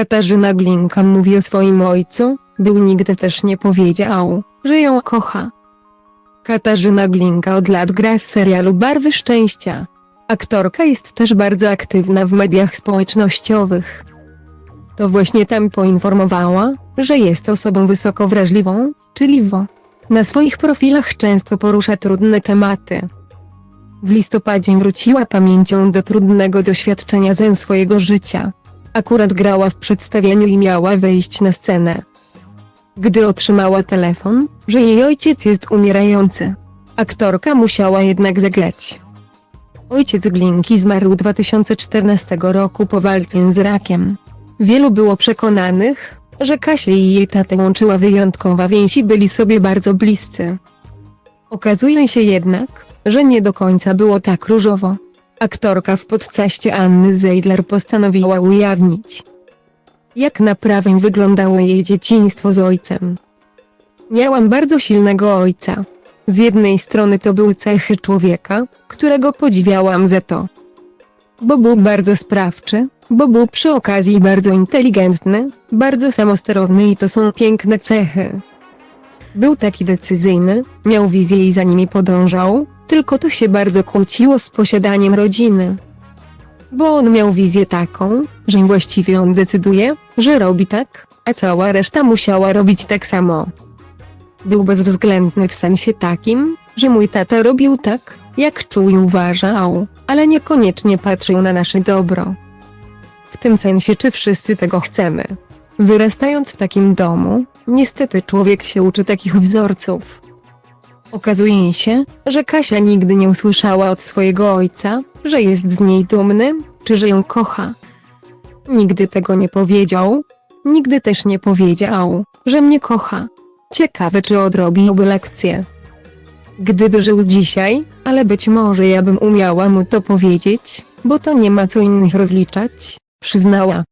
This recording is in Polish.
Katarzyna Glinka mówi o swoim ojcu, był nigdy też nie powiedział, że ją kocha. Katarzyna Glinka od lat gra w serialu Barwy Szczęścia. Aktorka jest też bardzo aktywna w mediach społecznościowych. To właśnie tam poinformowała, że jest osobą wysoko wrażliwą, czyli WO. Na swoich profilach często porusza trudne tematy. W listopadzie wróciła pamięcią do trudnego doświadczenia zen swojego życia. Akurat grała w przedstawieniu i miała wejść na scenę. Gdy otrzymała telefon, że jej ojciec jest umierający, aktorka musiała jednak zagrać. Ojciec Glinki zmarł 2014 roku po walce z rakiem. Wielu było przekonanych, że Kasię i jej tatę łączyła wyjątkowa więź i byli sobie bardzo bliscy. Okazuje się jednak, że nie do końca było tak różowo. Aktorka w podcaście Anny Zeidler postanowiła ujawnić, jak naprawdę wyglądało jej dzieciństwo z ojcem. Miałam bardzo silnego ojca. Z jednej strony to były cechy człowieka, którego podziwiałam za to, bo był bardzo sprawczy, bo był przy okazji bardzo inteligentny, bardzo samosterowny i to są piękne cechy. Był taki decyzyjny, miał wizję i za nimi podążał, tylko to się bardzo kłóciło z posiadaniem rodziny. Bo on miał wizję taką, że właściwie on decyduje, że robi tak, a cała reszta musiała robić tak samo. Był bezwzględny w sensie takim, że mój tata robił tak, jak czuł i uważał, ale niekoniecznie patrzył na nasze dobro. W tym sensie, czy wszyscy tego chcemy. Wyrastając w takim domu, niestety człowiek się uczy takich wzorców. Okazuje się, że Kasia nigdy nie usłyszała od swojego ojca, że jest z niej dumny, czy że ją kocha. Nigdy tego nie powiedział, nigdy też nie powiedział, że mnie kocha. Ciekawe, czy odrobiłby lekcję. Gdyby żył dzisiaj, ale być może ja bym umiała mu to powiedzieć, bo to nie ma co innych rozliczać, przyznała.